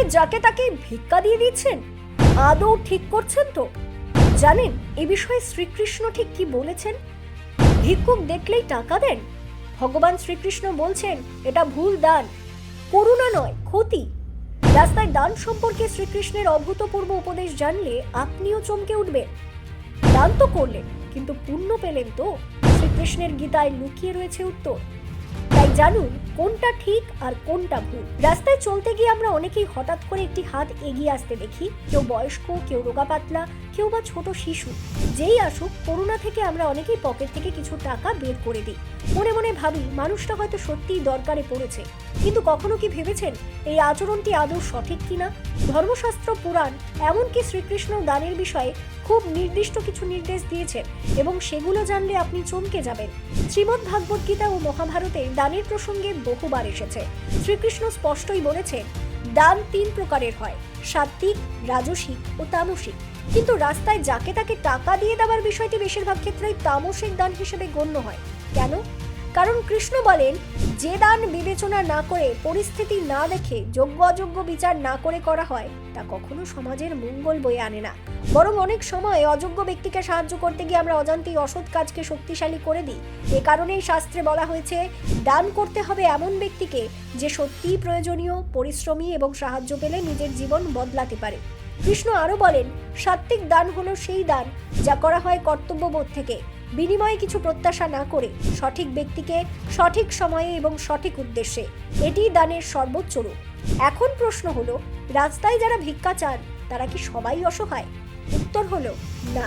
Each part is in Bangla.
রাস্তায় যাকে তাকে ভিক্ষা দিয়ে দিচ্ছেন? আদৌ ঠিক করছেন তো? জানেন, এ বিষয়ে শ্রীকৃষ্ণ ঠিক কি বলেছেন? ভিক্ষুক দেখলেই টাকা দেন। ভগবান শ্রীকৃষ্ণ বলছেন, এটা ভুল দান। করুণা নয়, ক্ষতি। রাস্তায় দান সম্পর্কে শ্রীকৃষ্ণের অভূতপূর্ব উপদেশ জানলে আপনিও চমকে উঠবেন। দান তো করলেন, কিন্তু পুণ্য পেলেন তো? শ্রীকৃষ্ণের গীতায় লুকিয়ে রয়েছে উত্তর। তাই জানুন কোনটা ঠিক আর কোনটা ভুল। রাস্তায় চলতে গিয়ে আমরা অনেকেই হঠাৎ করে একটি হাত এগিয়ে আসতে দেখি। কেউ বয়স্ক, কেউ রোগা পাতলা, কেউ বা ছোট শিশু। যেই আসুক করোনা থেকে আমরা অনেকেই পকেট থেকে কিছু টাকা বের করে দিই। মনে মনে ভাবি, মানুষটা হয়তো সত্যিই দরকারে পড়েছে। কিন্তু কখনো কি ভেবেছেন, এই আচরণটি আদৌ সঠিক কিনা? ধর্মশাস্ত্র, পুরাণ, এমনকি শ্রীকৃষ্ণ দানের বিষয়ে খুব নির্দিষ্ট কিছু নির্দেশ দিয়েছেন এবং সেগুলো জানলে আপনি চমকে যাবেন। শ্রীমদ্ ভাগবত গীতা ও মহাভারতে দানের প্রসঙ্গে বহুবার এসেছে। শ্রীকৃষ্ণ স্পষ্টই বলেছেন, দান তিন প্রকারের হয়, সাত্বিক, রাজসিক ও তামসিক। কিন্তু রাস্তায় যাকে তাকে টাকা দিয়ে দেওয়ার বিষয়টি বেশিরভাগ ক্ষেত্রেই তামসিক দান হিসেবে গণ্য হয়। কেন? কারণ কৃষ্ণ বলেন, যে দান বিবেচনা না করে, পরিস্থিতি না দেখে, যোগ্য অযোগ্য বিচার না করে করা হয়, তা কখনো সমাজের মঙ্গল বয়ে আনে না। বরং অনেক সময় অযোগ্য ব্যক্তিকে সাহায্য করতে গিয়ে আমরা অজান্তেই অসৎ কাজকে শক্তিশালী করে দিই। এ কারণেই শাস্ত্রে বলা হয়েছে, দান করতে হবে এমন ব্যক্তিকে যে সত্যিই প্রয়োজনীয়, পরিশ্রমী এবং সাহায্য পেলে নিজের জীবন বদলাতে পারে। কৃষ্ণ আরও বলেন, সাত্ত্বিক দান হলো সেই দান যা করা হয় কর্তব্যবোধ থেকে। বিনিময়ে কিছু প্রত্যাশা না করে সঠিক ব্যক্তিকে, সঠিক সময়ে এবং সঠিক উদ্দেশ্যে এটি দানের সর্বোচ্চ রূপ। এখন প্রশ্ন হলো, রাস্তায় যারা ভিক্ষা চান, তারা কি সবাই অসহায়? উত্তর হলো, না।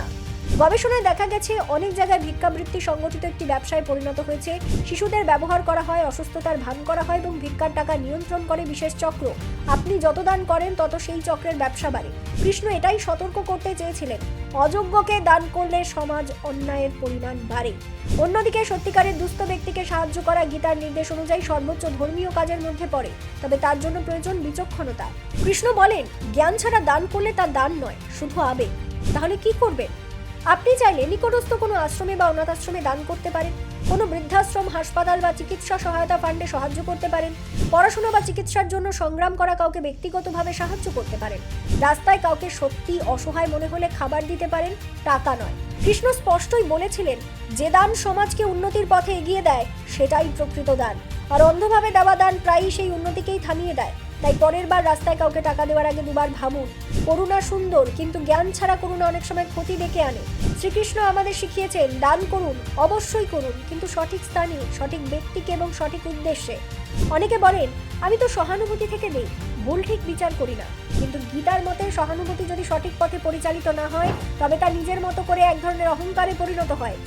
গবেষণায় দেখা গেছে, অনেক জায়গায় ভিক্ষাবৃত্তি সংগঠিত একটি ব্যবসায় পরিণত হয়েছে। শিশুদের ব্যবহার করা হয়, অসুস্থতার ভান করা হয় এবং ভিক্ষার টাকা নিয়ন্ত্রণ করে বিশেষ চক্র। আপনি যত দান করেন, তত সেই চক্রের ব্যবসা বাড়ে। কৃষ্ণ এটাই সতর্ক করতে চেয়েছিলেন, অযোগ্যকে দান করলে সমাজ অন্যায়ের পরিমাণ বাড়ে। অন্যদিকে সত্যিকারের দুস্থ ব্যক্তিকে সাহায্য করা গীতার নির্দেশ অনুযায়ী সর্বোচ্চ ধর্মীয় কাজের মধ্যে পড়ে, তবে তার জন্য প্রয়োজন বিচক্ষণতা। কৃষ্ণ বলেন, জ্ঞান ছাড়া দান করলে তা দান নয়, শুধু আবেগ। তাহলে কি করবেন? আপনি চাইলে নিকটস্থ কোনো আশ্রমে বা অনাথ আশ্রমে দান করতে পারেন। কোনো বৃদ্ধাশ্রম, হাসপাতাল বা চিকিৎসা সহায়তা ফান্ডে সাহায্য করতে পারেন। পড়াশোনা বা চিকিৎসার জন্য সংগ্রাম করা কাউকে ব্যক্তিগতভাবে সাহায্য করতে পারেন। রাস্তায় কাউকে সত্যি অসহায় মনে হলে খাবার দিতে পারেন, টাকা নয়। কৃষ্ণ স্পষ্টই বলেছিলেন, যে দান সমাজকে উন্নতির পথে এগিয়ে দেয়, সেটাই প্রকৃত দান। আর অন্ধভাবে দেওয়া দান প্রায়ই সেই উন্নতিকেই থামিয়ে দেয়। তাই পরের বার রাস্তায় কাউকে টাকা দেওয়ার আগে দুবার ভাবুন, করুণা সুন্দর, কিন্তু জ্ঞান ছাড়া করুণা অনেক সময় ক্ষতি ডেকে আনে। শ্রীকৃষ্ণ আমাদের শিখিয়েছেন, দান করুন, অবশ্যই করুন, কিন্তু সঠিক স্থানে, সঠিক ব্যক্তিকে এবং সঠিক উদ্দেশ্যে। অনেকে বলেন, আমি তো সহানুভূতি থেকে দেই ভুল ঠিক বিচার করি না। কিন্তু গীতার মতে সহানুভূতি যদি সঠিক পথে পরিচালিত না হয়, তবে তা নিজের মতো করে এক ধরনের অহংকারে পরিণত হয়।